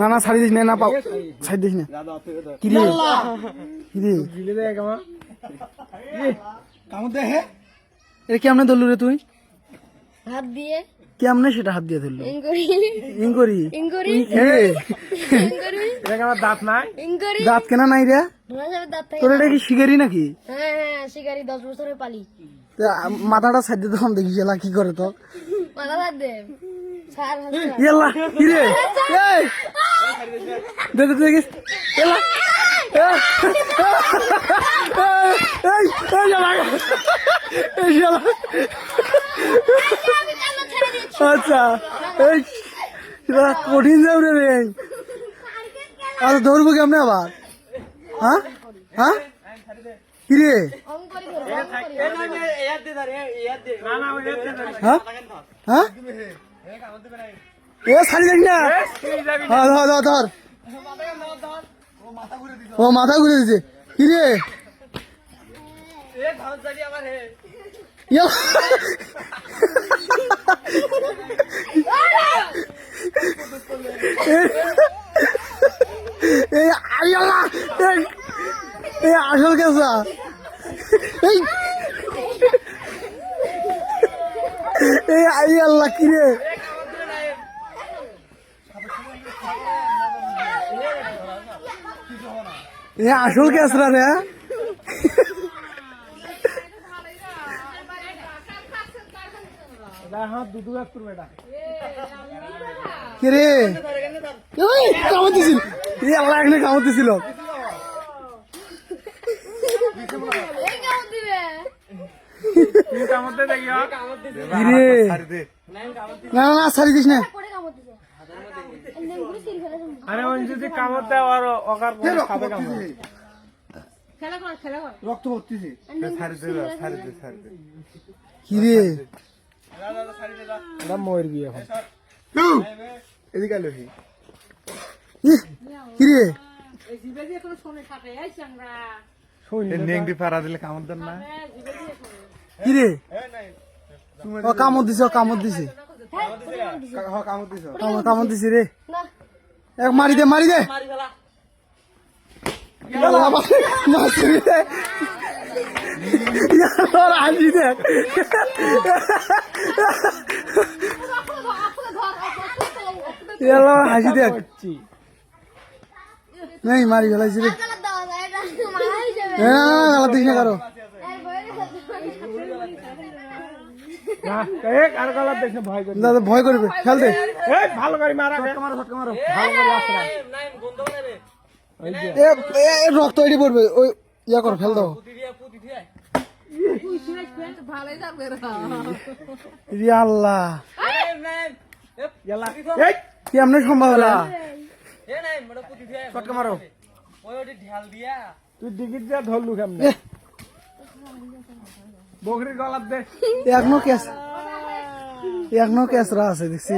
না না ছাড়ি দিস না না পাও। ছাড়ি দিস না। কি রে? কি রে? দিলে দেখ আমার। কামড় দে হে। এটা কেমনে ধরলু রে তুই? হাত দিয়ে। কেমনে সেটা হাত দিয়ে ধরলু? আমার দাঁত নাই। দাঁত কেনা নাই রে? তোর এটা কি শিকারি নাকি? হ্যাঁ হ্যাঁ শিকারি দশ বছরের পালি। মাথাটা সাইড দিয়ে তখন দেখি কি করে তো মাথা হাত দে। শালা এই! শালা আচ্ছা এই কঠিন যাবে রে আর ধরবো কেমনে আবার? হ্যাঁ? হ্যাঁ? কি রে অঙ্করি ধরো অঙ্করি না না ওই দেখতে ধর। হ্যাঁ? হ্যাঁ? এ, ছাড়ি দেখ না। হ্যাঁ ধর ধর ধর। ও, মাথা ঘুরে দিছে। কি রে? আসল কেসা এই। এই আল্লাহ, কি এ আসল কেসরা রে এটা হাত দুদু গাছ করবে এটা কে রে? ওই কামড় দিছিল এই আল্লাহ এখানে কামড় দিছিল এই কেমন দিবে তুই কামড়তে দেখিও কি রে? না না ছাড়ি দিস না পরে কামড় দিছে নেমগুড়ি সিল ফেলে দিন আরে ওই যদি কামড়তে আর অকার পরে খাবে কামড় খেলা কর খেলা কর। রক্ত পড়তেছে নেমগুড়ি কি রে? এটা মরবি এখন। এদিকে কি রে? নেংটি দিলে কামড় দেন না। কি রে? ও কামড় দিছে ও কামড় দিছে। কামড় দিছে। রে। না এক মারি দে মারি দে। হাসি দে। হাসি দে। নেই মারি ফেলাইছি রে। হ্যাঁ গালা দিস না কারও না এক আর গলার দেখে ভয় করি দাদা ভয় করবে। খেল দে। এই ভালো করে মারা। মারো ফটকা মারো। ভালো করে আসরা যে। রক্ত এটি পড়বে। ওই ইয়া করো ফেল দাও। রি আল্লাহ। কি আমনে সম্ভব হলা ফটকা মারো। তুই ডিগিট দিয়া ধরলু কেমনে? বকরির গলার দে। এখনও কেস কেসরা আছে দেখছি।